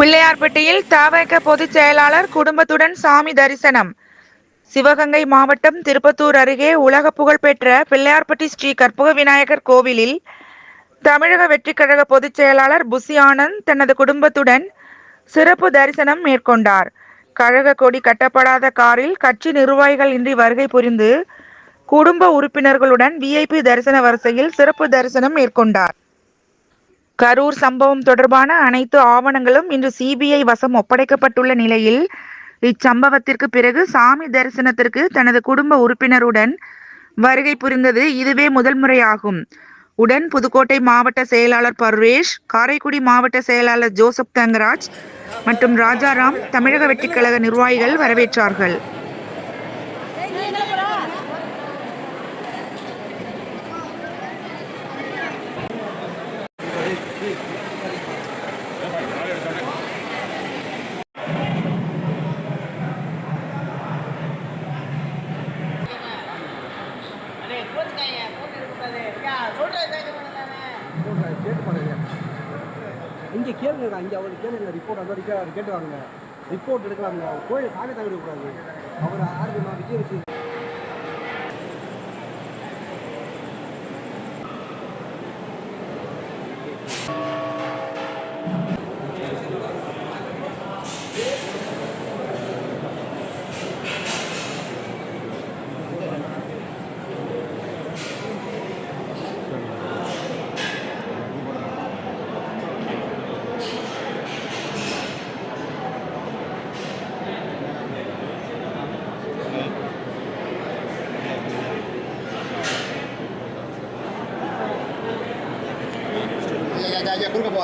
பிள்ளையார்பட்டியில் தவக பொதுச் செயலாளர் குடும்பத்துடன் சாமி தரிசனம். சிவகங்கை மாவட்டம் திருப்பத்தூர் அருகே உலக புகழ்பெற்ற பிள்ளையார்பட்டி ஸ்ரீ கற்பக விநாயகர் கோவிலில் தமிழக வெற்றிக்கழக பொதுச் செயலாளர் புசி ஆனந்த் தனது குடும்பத்துடன் சிறப்பு தரிசனம் மேற்கொண்டார். கழக கொடி கட்டப்படாத காரில் கட்சி நிர்வாகிகள் இன்றி வருகை புரிந்து குடும்ப உறுப்பினர்களுடன் விஐபி தரிசன வரிசையில் சிறப்பு தரிசனம் மேற்கொண்டார். கரூர் சம்பவம் தொடர்பான அனைத்து ஆவணங்களும் இன்று சிபிஐ வசம் ஒப்படைக்கப்பட்டுள்ள நிலையில் இச்சம்பவத்திற்கு பிறகு சாமி தரிசனத்திற்கு தனது குடும்ப உறுப்பினருடன் வருகை புரிந்தது இதுவே முதல் முறையாகும். உடன் புதுக்கோட்டை மாவட்ட செயலாளர் பர்வேஷ் காரைக்குடி மாவட்ட செயலாளர் ஜோசப் தங்கராஜ் மற்றும் ராஜாராம் தமிழக வெற்றிக்கழக நிர்வாகிகள் வரவேற்றார்கள். கேட்டு பாருங்க இங்கே கேளுங்க இங்கே அவர் கேளுங்க ரிப்போர்ட் அந்த வரைக்கும் கேட்டு வாங்க ரிப்போர்ட் எடுக்கலாங்க கோயில் சாமி தவிர கூடாது அவர் யாருக்கு விஜய் ஐயா ஐயா ஐயா குறுக்க போ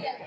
பின்னாடி